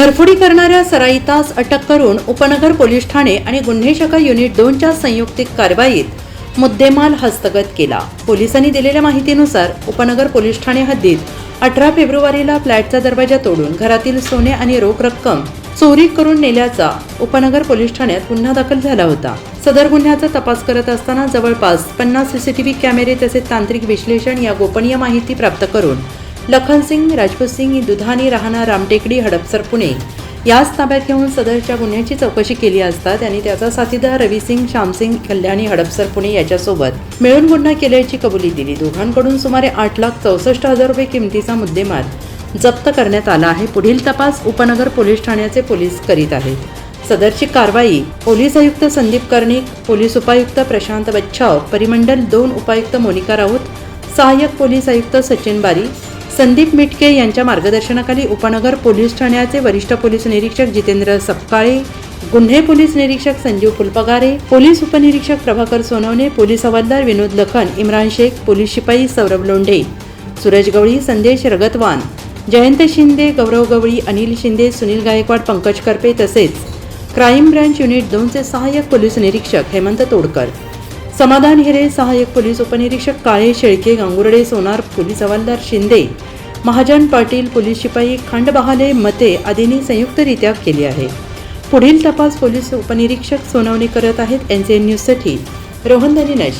घरफोडी करणाऱ्या सराईतास अटक करून उपनगर पोलीस ठाणे आणि गुन्हे शाखा युनिट दोनच्या संयुक्तिक कारवाईत मुद्देमाल हस्तगत केला. पोलिसांनी दिलेल्या माहितीनुसार उपनगर पोलीस ठाणे हद्दीत अठरा फेब्रुवारीला फ्लॅटचा दरवाजा तोडून घरातील सोने आणि रोख रक्कम चोरी करून नेल्याचा उपनगर पोलीस ठाण्यात गुन्हा दाखल झाला होता. सदर गुन्ह्याचा तपास करत असताना जवळपास पन्नास सीसीटीव्ही कॅमेरे तसेच तांत्रिक विश्लेषण या गोपनीय माहिती प्राप्त करून लखनसिंग राजपूत सिंग दुधानी राहणार रामटेकडी हडपसर पुणे. याच ताब्यात घेऊन सदरच्या गुन्ह्याची चौकशी केली असता त्यांनी त्याचा साथीदार रविसिंग श्यामसिंग कल्याणी हडपसर पुणे याच्यासोबत मिळून गुन्हा केल्याची कबुली दिली. दोघांकडून सुमारे आठ लाख चौसष्ट हजार रुपये किमतीचा मुद्देमाल जप्त करण्यात आला आहे. पुढील तपास उपनगर पोलीस ठाण्याचे पोलीस करीत आहेत. सदरची कारवाई पोलीस आयुक्त संदीप कर्णिक पोलीस उपायुक्त प्रशांत बच्छाव परिमंडल दोन उपायुक्त मोनिका राऊत सहाय्यक पोलीस आयुक्त सचिन बारी संदीप मिटके यांच्या मार्गदर्शनाखाली उपनगर पोलीस ठाण्याचे वरिष्ठ पोलीस निरीक्षक जितेंद्र सपकाळे गुन्हे पोलीस निरीक्षक संजीव फुलपगारे पोलीस उपनिरीक्षक प्रभाकर सोनवणे पोलीस हवालदार विनोद लखन इम्रान शेख पोलीस शिपाई सौरभ लोंढे सूरज गवळी संदेश रगतवान जयंत शिंदे गौरव गवळी अनिल शिंदे सुनील गायकवाड पंकज करपे तसेच क्राईम ब्रँच युनिट दोनचे सहाय्यक पोलीस निरीक्षक हेमंत तोडकर. समाधान हिरे सहाय्यक पोलीस उपनिरीक्षक काळे शेळके गांगुर्डे सोनार पोलीस हवालदार शिंदे महाजन पाटील पोलीस शिपाई खांडबहाले मते आदींनी संयुक्तरित्या केली आहे. पुढील तपास पोलीस उपनिरीक्षक सोनवणे करत आहेत. एन सी एन न्यूजसाठी रोहन दलिनश